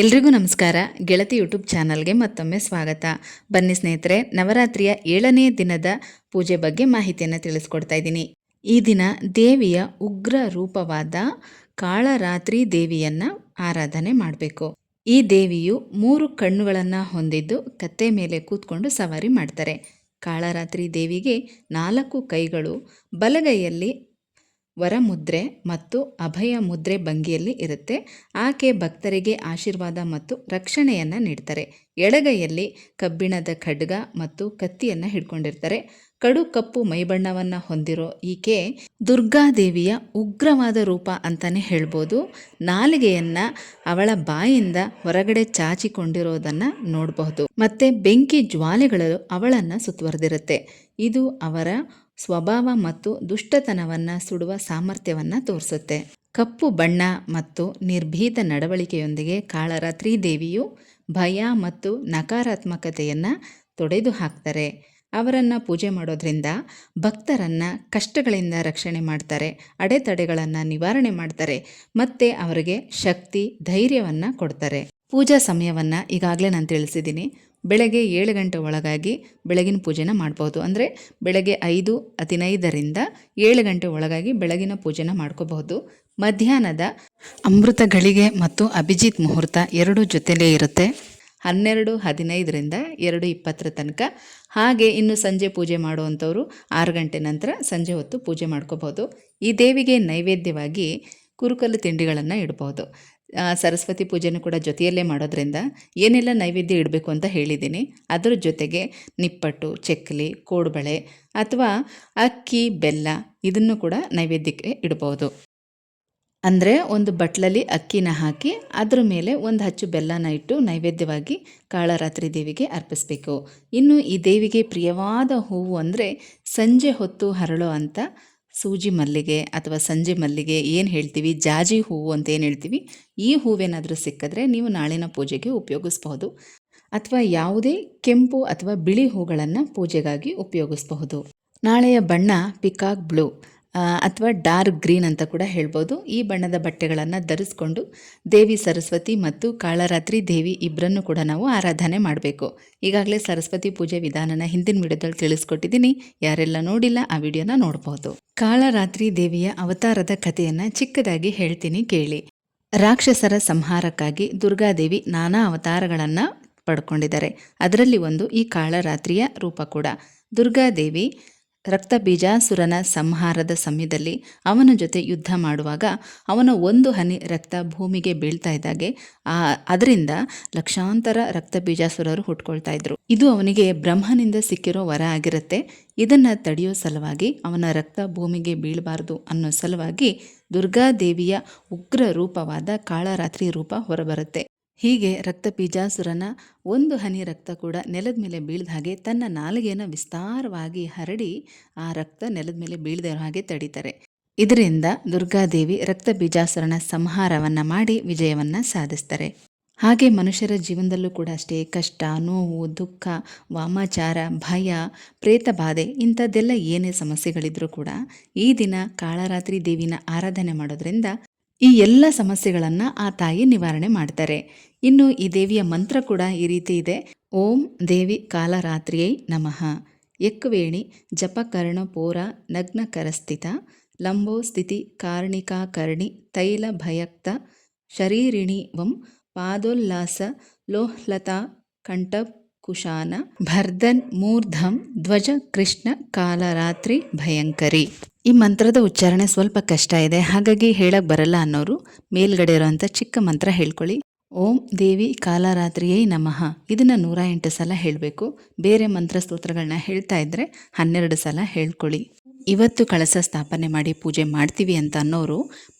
ಎಲ್ರಿಗೂ ನಮಸ್ಕಾರ. ಗೆಳತಿ ಯೂಟ್ಯೂಬ್ ಚಾನಲ್ಗೆ ಮತ್ತೊಮ್ಮೆ ಸ್ವಾಗತ. ಬನ್ನಿ ಸ್ನೇಹಿತರೆ, ನವರಾತ್ರಿಯ ಏಳನೇ ದಿನದ ಪೂಜೆ ಬಗ್ಗೆ ಮಾಹಿತಿಯನ್ನು ತಿಳಿಸ್ಕೊಡ್ತಾ ಇದ್ದೀನಿ. ಈ ದಿನ ದೇವಿಯ ಉಗ್ರ ರೂಪವಾದ ಕಾಳರಾತ್ರಿ ದೇವಿಯನ್ನು ಆರಾಧನೆ ಮಾಡಬೇಕು. ಈ ದೇವಿಯು ಮೂರು ಕಣ್ಣುಗಳನ್ನು ಹೊಂದಿದ್ದು ಕತ್ತೆ ಮೇಲೆ ಕೂತ್ಕೊಂಡು ಸವಾರಿ ಮಾಡ್ತಾರೆ. ಕಾಳರಾತ್ರಿ ದೇವಿಗೆ ನಾಲ್ಕು ಕೈಗಳು ಬಲಗೈಯಲ್ಲಿ ವರಮುದ್ರೆ ಮತ್ತು ಅಭಯ ಮುದ್ರೆ ಭಂಗಿಯಲ್ಲಿ ಇರುತ್ತೆ. ಆಕೆ ಭಕ್ತರಿಗೆ ಆಶೀರ್ವಾದ ಮತ್ತು ರಕ್ಷಣೆಯನ್ನು ನೀಡ್ತಾರೆ. ಎಡಗೈಯಲ್ಲಿ ಕಬ್ಬಿಣದ ಖಡ್ಗ ಮತ್ತು ಕತ್ತಿಯನ್ನು ಹಿಡ್ಕೊಂಡಿರ್ತಾರೆ. ಕಡು ಕಪ್ಪು ಮೈಬಣ್ಣವನ್ನು ಹೊಂದಿರೋ ಈಕೆ ದುರ್ಗಾದೇವಿಯ ಉಗ್ರವಾದ ರೂಪ ಅಂತಲೇ ಹೇಳ್ಬೋದು. ನಾಲಿಗೆಯನ್ನು ಅವಳ ಬಾಯಿಂದ ಹೊರಗಡೆ ಚಾಚಿಕೊಂಡಿರೋದನ್ನು ನೋಡಬಹುದು. ಮತ್ತೆ ಬೆಂಕಿ ಜ್ವಾಲೆಗಳು ಅವಳನ್ನು ಸುತ್ತುವರೆದಿರುತ್ತೆ. ಇದು ಅವರ ಸ್ವಭಾವ ಮತ್ತು ದುಷ್ಟತನವನ್ನು ಸುಡುವ ಸಾಮರ್ಥ್ಯವನ್ನು ತೋರಿಸುತ್ತೆ. ಕಪ್ಪು ಬಣ್ಣ ಮತ್ತು ನಿರ್ಭೀತ ನಡವಳಿಕೆಯೊಂದಿಗೆ ಕಾಳರಾತ್ರಿ ದೇವಿಯು ಭಯ ಮತ್ತು ನಕಾರಾತ್ಮಕತೆಯನ್ನು ತೊಡೆದು ಹಾಕ್ತಾರೆ. ಅವರನ್ನು ಪೂಜೆ ಮಾಡೋದ್ರಿಂದ ಭಕ್ತರನ್ನು ಕಷ್ಟಗಳಿಂದ ರಕ್ಷಣೆ ಮಾಡ್ತಾರೆ, ಅಡೆತಡೆಗಳನ್ನು ನಿವಾರಣೆ ಮಾಡ್ತಾರೆ ಮತ್ತು ಅವರಿಗೆ ಶಕ್ತಿ, ಧೈರ್ಯವನ್ನು ಕೊಡ್ತಾರೆ. ಪೂಜಾ ಸಮಯವನ್ನು ಈಗಾಗಲೇ ನಾನು ತಿಳಿಸಿದ್ದೀನಿ ಬೆಳಗ್ಗೆ ಏಳು ಗಂಟೆ ಒಳಗಾಗಿ ಬೆಳಗಿನ ಪೂಜೆನ ಮಾಡ್ಬೋದು. ಅಂದರೆ ಬೆಳಗ್ಗೆ ಐದು ಹದಿನೈದರಿಂದ ಏಳು ಗಂಟೆ ಒಳಗಾಗಿ ಬೆಳಗಿನ ಪೂಜೆನ ಮಾಡ್ಕೋಬಹುದು. ಮಧ್ಯಾಹ್ನದ ಅಮೃತ ಗಳಿಗೆ ಮತ್ತು ಅಭಿಜಿತ್ ಮುಹೂರ್ತ ಎರಡೂ ಜೊತೆಲೇ ಇರುತ್ತೆ. ಹನ್ನೆರಡು ಹದಿನೈದರಿಂದ ಎರಡು ಇಪ್ಪತ್ತರ ತನಕ. ಹಾಗೆ ಇನ್ನು ಸಂಜೆ ಪೂಜೆ ಮಾಡುವಂಥವರು ಆರು ಗಂಟೆ ನಂತರ ಸಂಜೆ ಹೊತ್ತು ಪೂಜೆ ಮಾಡ್ಕೋಬೋದು ಈ ದೇವಿಗೆ ನೈವೇದ್ಯವಾಗಿ ಕುರುಕಲು ತಿಂಡಿಗಳನ್ನು ಇಡ್ಬೋದು ಸರಸ್ವತಿ ಪೂಜೆನೂ ಕೂಡ ಜೊತೆಯಲ್ಲೇ ಮಾಡೋದ್ರಿಂದ ಏನೆಲ್ಲ ನೈವೇದ್ಯ ಇಡಬೇಕು ಅಂತ ಹೇಳಿದ್ದೀನಿ. ಅದರ ಜೊತೆಗೆ ನಿಪ್ಪಟ್ಟು ಚಕ್ಕಲಿ ಕೋಡುಬಳೆ ಅಥವಾ ಅಕ್ಕಿ ಬೆಲ್ಲ ಇದನ್ನು ಕೂಡ ನೈವೇದ್ಯಕ್ಕೆ ಇಡ್ಬೋದು ಅಂದರೆ ಒಂದು ಬಟ್ಲಲ್ಲಿ ಅಕ್ಕಿನ ಹಾಕಿ ಅದರ ಮೇಲೆ ಒಂದು ಹಚ್ಚು ಬೆಲ್ಲನ ಇಟ್ಟು ನೈವೇದ್ಯವಾಗಿ ಕಾಳರಾತ್ರಿ ದೇವಿಗೆ ಅರ್ಪಿಸಬೇಕು. ಇನ್ನು ಈ ದೇವಿಗೆ ಪ್ರಿಯವಾದ ಹೂವು ಅಂದರೆ ಸಂಜೆ ಹೊತ್ತು ಹರಳೋ ಅಂತ ಸೂಜಿ ಮಲ್ಲಿಗೆ ಅಥವಾ ಸಂಜೆ ಮಲ್ಲಿಗೆ ಏನು ಹೇಳ್ತೀವಿ? ಜಾಜಿ ಹೂವು ಅಂತ ಏನು ಹೇಳ್ತೀವಿ? ಈ ಹೂವೇನಾದರೂ ಸಿಕ್ಕಿದ್ರೆ ನೀವು ನಾಳಿನ ಪೂಜೆಗೆ ಉಪಯೋಗಿಸ್ಬಹುದು. ಅಥವಾ ಯಾವುದೇ ಕೆಂಪು ಅಥವಾ ಬಿಳಿ ಹೂಗಳನ್ನು ಪೂಜೆಗಾಗಿ ಉಪಯೋಗಿಸಬಹುದು. ನಾಳೆಯ ಬಣ್ಣ ಪಿಕಾಕ್ ಬ್ಲೂ. ಅಥವಾ ಡಾರ್ಕ್ ಗ್ರೀನ್ ಅಂತ ಕೂಡ ಹೇಳ್ಬೋದು. ಈ ಬಣ್ಣದ ಬಟ್ಟೆಗಳನ್ನು ಧರಿಸ್ಕೊಂಡು ದೇವಿ ಸರಸ್ವತಿ ಮತ್ತು ಕಾಳರಾತ್ರಿ ದೇವಿ ಇಬ್ಬರನ್ನು ಕೂಡ ನಾವು ಆರಾಧನೆ ಮಾಡಬೇಕು. ಈಗಾಗಲೇ ಸರಸ್ವತಿ ಪೂಜೆ ವಿಧಾನನ ಹಿಂದಿನ ವಿಡಿಯೋದಲ್ಲಿ ತಿಳಿಸ್ಕೊಟ್ಟಿದ್ದೀನಿ. ಯಾರೆಲ್ಲ ನೋಡಿಲ್ಲ ಆ ವಿಡಿಯೋನ ನೋಡ್ಬೋದು. ಕಾಳರಾತ್ರಿ ದೇವಿಯ ಅವತಾರದ ಕಥೆಯನ್ನು ಚಿಕ್ಕದಾಗಿ ಹೇಳ್ತೀನಿ ಕೇಳಿ. ರಾಕ್ಷಸರ ಸಂಹಾರಕ್ಕಾಗಿ ದುರ್ಗಾದೇವಿ ನಾನಾ ಅವತಾರಗಳನ್ನು ಪಡ್ಕೊಂಡಿದ್ದಾರೆ. ಅದರಲ್ಲಿ ಒಂದು ಈ ಕಾಳರಾತ್ರಿಯ ರೂಪ ಕೂಡ. ದುರ್ಗಾದೇವಿ ರಕ್ತ ಬೀಜಾಸುರನ ಸಂಹಾರದ ಸಮಯದಲ್ಲಿ ಅವನ ಜೊತೆ ಯುದ್ಧ ಮಾಡುವಾಗ ಅವನ ಒಂದು ಹನಿ ರಕ್ತ ಭೂಮಿಗೆ ಬೀಳ್ತಾ ಇದ್ದಾಗೆ, ಆ, ಅದರಿಂದ ಲಕ್ಷಾಂತರ ರಕ್ತ ಬೀಜಾಸುರರು ಹುಟ್ಕೊಳ್ತಾ ಇದ್ರು. ಇದು ಅವನಿಗೆ ಬ್ರಹ್ಮನಿಂದ ಸಿಕ್ಕಿರೋ ವರ ಆಗಿರುತ್ತೆ. ಇದನ್ನ ತಡೆಯೋ ಸಲುವಾಗಿ ಅವನ ರಕ್ತ ಭೂಮಿಗೆ ಬೀಳಬಾರ್ದು ಅನ್ನೋ ಸಲುವಾಗಿ ದುರ್ಗಾದೇವಿಯ ಉಗ್ರ ರೂಪವಾದ ಕಾಳರಾತ್ರಿ ರೂಪ ಹೊರಬರುತ್ತೆ. ಹೀಗೆ ರಕ್ತ ಬೀಜಾಸುರನ ಒಂದು ಹನಿ ರಕ್ತ ಕೂಡ ನೆಲದ ಮೇಲೆ ಬೀಳ್ದ ಹಾಗೆ ತನ್ನ ನಾಲಿಗೆಯನ್ನು ವಿಸ್ತಾರವಾಗಿ ಹರಡಿ ಆ ರಕ್ತ ನೆಲದ ಮೇಲೆ ಬೀಳದೇ ಹಾಗೆ ತಡೀತಾರೆ. ಇದರಿಂದ ದುರ್ಗಾದೇವಿ ರಕ್ತ ಬೀಜಾಸುರನ ಸಂಹಾರವನ್ನು ಮಾಡಿ ವಿಜಯವನ್ನು ಸಾಧಿಸ್ತಾರೆ. ಹಾಗೆ ಮನುಷ್ಯರ ಜೀವನದಲ್ಲೂ ಕೂಡ ಅಷ್ಟೇ ಕಷ್ಟ, ನೋವು, ದುಃಖ, ವಾಮಾಚಾರ, ಭಯ, ಪ್ರೇತ ಬಾಧೆ ಇಂಥದ್ದೆಲ್ಲ ಏನೇ ಸಮಸ್ಯೆಗಳಿದ್ರೂ ಕೂಡ ಈ ದಿನ ಕಾಳರಾತ್ರಿ ದೇವಿನ ಆರಾಧನೆ ಮಾಡೋದ್ರಿಂದ ಈ ಎಲ್ಲ ಸಮಸ್ಯೆಗಳನ್ನು ಆ ತಾಯಿ ನಿವಾರಣೆ ಮಾಡ್ತಾರೆ. ಇನ್ನು ಈ ದೇವಿಯ ಮಂತ್ರ ಕೂಡ ಈ ರೀತಿ ಇದೆ. ಓಂ ದೇವಿ ಕಾಲರಾತ್ರಿಯೈ ನಮಃ. ಎಕ್ವೇಣಿ ಜಪಕರ್ಣ ಪೋರ ನಗ್ನ ಕರಸ್ಥಿತ. ಲಂಬೋ ಸ್ಥಿತಿ ಕಾರ್ಣಿಕಾ ಕರ್ಣಿ ತೈಲ ಭಯಕ್ತ. ಶರೀರಿಣಿ ವಂ ಪಾದೋಲ್ಲಾಸ ಲೋಹ್ಲತಾ ಕಂಠ ಕುಶಾನ ಭರ್ಧನ್ ಮೂರ್ಧಂ ಧ್ವಜ ಕೃಷ್ಣ ಕಾಲರಾತ್ರಿ ಭಯಂಕರಿ. ಈ ಮಂತ್ರದ ಉಚ್ಚಾರಣೆ ಸ್ವಲ್ಪ ಕಷ್ಟ ಇದೆ. ಹಾಗಾಗಿ ಹೇಳಕ್ ಬರಲ್ಲ ಅನ್ನೋರು ಮೇಲ್ಗಡೆ ಇರುವಂತ ಚಿಕ್ಕ ಮಂತ್ರ ಹೇಳ್ಕೊಳ್ಳಿ. ಓಂ ದೇವಿ ಕಾಲರಾತ್ರಿಯೇ ನಮಃ. ಇದನ್ನ ನೂರ ಎಂಟು ಸಲ ಹೇಳಬೇಕು. ಬೇರೆ ಮಂತ್ರ ಸ್ತೋತ್ರಗಳನ್ನ ಹೇಳ್ತಾ ಇದ್ರೆ ಹನ್ನೆರಡು ಸಲ ಹೇಳ್ಕೊಳ್ಳಿ. ಇವತ್ತು ಕಳಸ ಸ್ಥಾಪನೆ ಮಾಡಿ ಪೂಜೆ ಮಾಡ್ತೀವಿ ಅಂತ ಅನ್ನೋರು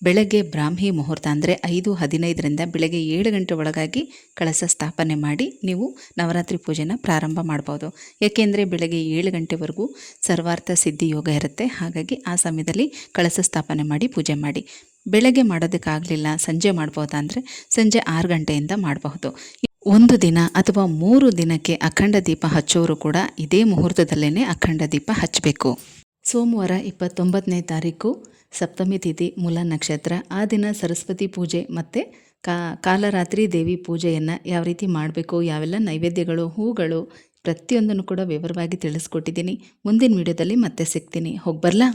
ಬೆಳಗ್ಗೆ ಬ್ರಾಹ್ಮಿ ಮುಹೂರ್ತ ಅಂದರೆ ಐದು, ಹದಿನೈದರಿಂದ ಬೆಳಗ್ಗೆ ಏಳು ಗಂಟೆ ಒಳಗಾಗಿ ಕಳಸ ಸ್ಥಾಪನೆ ಮಾಡಿ ನೀವು ನವರಾತ್ರಿ ಪೂಜೆನ ಪ್ರಾರಂಭ ಮಾಡ್ಬೋದು. ಯಾಕೆಂದರೆ ಬೆಳಗ್ಗೆ ಏಳು ಗಂಟೆವರೆಗೂ ಸರ್ವಾರ್ಥ ಸಿದ್ಧಿ ಯೋಗ ಇರುತ್ತೆ. ಹಾಗಾಗಿ ಆ ಸಮಯದಲ್ಲಿ ಕಳಸ ಸ್ಥಾಪನೆ ಮಾಡಿ ಪೂಜೆ ಮಾಡಿ. ಬೆಳಗ್ಗೆ ಮಾಡೋದಕ್ಕಾಗಲಿಲ್ಲ, ಸಂಜೆ ಮಾಡ್ಬೋದಾ ಅಂದರೆ ಸಂಜೆ ಆರು ಗಂಟೆಯಿಂದ ಮಾಡಬಹುದು. ಒಂದು ದಿನ ಅಥವಾ ಮೂರು ದಿನಕ್ಕೆ ಅಖಂಡ ದೀಪ ಹಚ್ಚೋರು ಕೂಡ ಇದೇ ಮುಹೂರ್ತದಲ್ಲೇ ಅಖಂಡ ದೀಪ ಹಚ್ಚಬೇಕು. ಸೋಮವಾರ ಇಪ್ಪತ್ತೊಂಬತ್ತನೇ ತಾರೀಕು ಸಪ್ತಮಿ ತಿಥಿ ಮೂಲ ನಕ್ಷತ್ರ. ಆ ದಿನ ಸರಸ್ವತಿ ಪೂಜೆ ಮತ್ತು ಕಾ, ಕಾಲರಾತ್ರಿ ದೇವಿ ಪೂಜೆಯನ್ನು ಯಾವ ರೀತಿ ಮಾಡಬೇಕು, ಯಾವೆಲ್ಲ ನೈವೇದ್ಯಗಳು, ಹೂಗಳು ಪ್ರತಿಯೊಂದನ್ನು ಕೂಡ ವಿವರವಾಗಿ ತಿಳಿಸ್ಕೊಟ್ಟಿದ್ದೀನಿ. ಮುಂದಿನ ವಿಡಿಯೋದಲ್ಲಿ ಮತ್ತೆ ಸಿಗ್ತೀನಿ. ಹೋಗಿ ಬರಲಾ